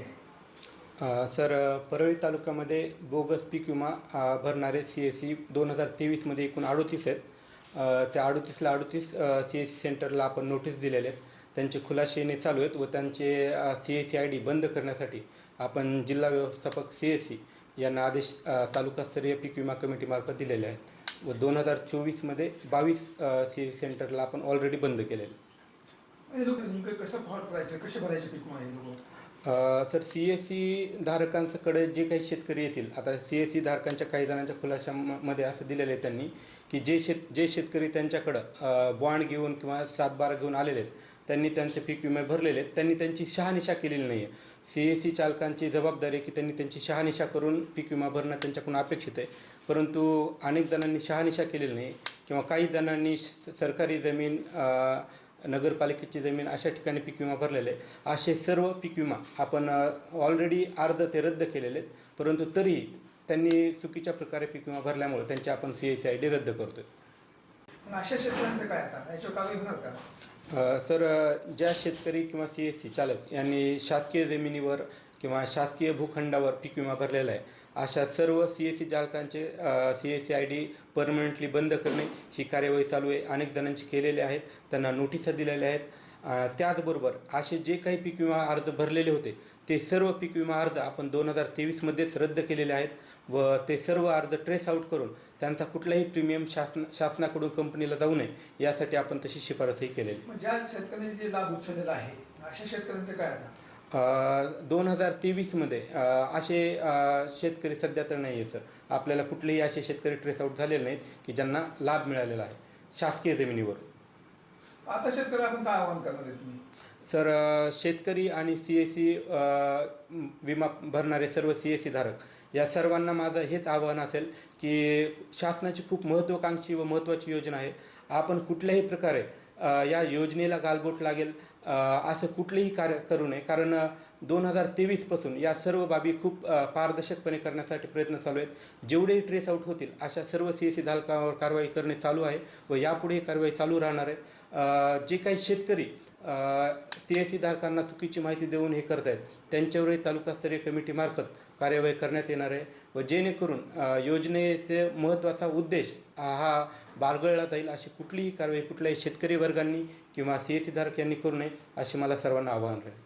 आहे? अ, सर परळी तालुक्यामध्ये बोगस पीक विमा अ, भरणारे सी एस सी दोन हजार तेवीसमध्ये एकूण अडोतीस आहेत. अ, त्या अडोतीसला अडोतीस सी एस सी सेंटरला आपण नोटीस दिलेले आहेत. त्यांचे खुलासे येणे चालू आहेत व त्यांचे C S C I D बंद करण्यासाठी आपण जिल्हा व्यवस्थापक सी एस सी यांना आदेश अ, तालुकास्तरीय पीक विमा कमिटीमार्फत दिलेले आहेत. व दोन हजार चोवीसमध्ये बावीस सी एस सी सेंटरला आपण ऑलरेडी बंद केलेले आहेत. हे लोक नेमकं कसं करायचं कसे भरायचे पीक हे लोक अ, सर सी एस सी धारकांकडे जे काही शेतकरी येतील आता सी एस सी धारकांच्या काही जणांच्या खुलाशामध्ये असं दिलेलं आहे त्यांनी की जे शेत जे शेतकरी त्यांच्याकडं बॉन्ड घेऊन किंवा सातबारा घेऊन आलेले आहेत त्यांनी त्यांचे पीक विमे भरलेले आहेत त्यांनी त्यांची शहानिशा केलेली नाही आहे सी एस सी चालकांची जबाबदारी आहे की त्यांनी त्यांची शहानिशा करून पीक विमा भरणं त्यांच्याकडून अपेक्षित आहे. परंतु अनेक जणांनी शहानिशा केलेली नाही किंवा काही जणांनी स- सरकारी जमीन अ, नगरपालिकेची जमीन अशा ठिकाणी पीक विमा भरलेले आहे असे सर्व पीक विमा आपण ऑलरेडी अर्ज ते रद्द केलेले आहेत. परंतु तरीही त्यांनी चुकीच्या प्रकारे पीक विमा भरल्यामुळे त्यांची आपण सी एस आय डी रद्द करतोय. मग अशा शेतकऱ्यांचं काय आता? याच्यावर कारवाई होणार का? सर ज्या शेतकरी किंवा सी एस सी चालक यांनी शासकीय जमिनीवर किंवा शासकीय भूखंडावर पीक विमा भरलेला आहे. अशा सर्व सी एस सी चालकांचे C S C I D permanently बंद करणे ही कार्यवाही चालू आहे. अनेक जणांची केलेले आहेत त्यांना नोटिसा दिलेल्या आहेत. त्याचबरोबर असे जे काही पीक विमा अर्ज भरलेले होते ते सर्व पीक विमा अर्ज आपण दोन हजार तेवीसमध्येच रद्द केलेले आहेत व ते सर्व अर्ज ट्रेस आउट करून त्यांचा कुठलाही प्रीमियम शासन शासनाकडून कंपनीला जाऊ नये यासाठी आपण तशी शिफारसही केलेली ज्या शेतकऱ्यांनी जे लाभ उचललेला आहे अशा शेतकऱ्यांचं काय आता? दोन हजार तेवीसमध्ये असे शेतकरी सध्या तर नाही आहे सर. आपल्याला कुठलेही असे शेतकरी ट्रेस आउट झालेले नाहीत की ज्यांना लाभ मिळालेला आहे शासकीय जमिनीवर. आता शेतकरी आपण काय आवाहन करणार आहे तुम्ही? सर शेतकरी आणि सी एस सी विमा भरणारे सर्व सी एस सी धारक या सर्वांना माझं हेच आवाहन असेल की शासनाची खूप महत्त्वाकांक्षी व महत्त्वाची योजना आहे. आपण कुठल्याही प्रकारे या योजनेला गालबोट लागेल. असं कुठलंही कार्य करू नये. कारण दोन हजार तेवीसपासून या सर्व बाबी खूप पारदर्शकपणे करण्यासाठी प्रयत्न चालू आहेत. जेवढेही ट्रेस आउट होतील अशा सर्व सी एस सी धारकावर कारवाई करणे चालू आहे व यापुढे कारवाई चालू राहणार आहे. जे काही शेतकरी सी एस सी धारकांना चुकीची माहिती देऊन हे करत आहेत. त्यांच्यावरही तालुकास्तरीय कमिटीमार्फत कार्यवाही करण्यात येणार आहे व जेणेकरून योजनेचे महत्त्वाचा उद्देश हा बारगळला जाईल अशी कुठलीही कारवाई कुठल्याही शेतकरी वर्गांनी किंवा सी एस सी धारक यांनी करू नये असे मला सर्वांना आवाहन राहील.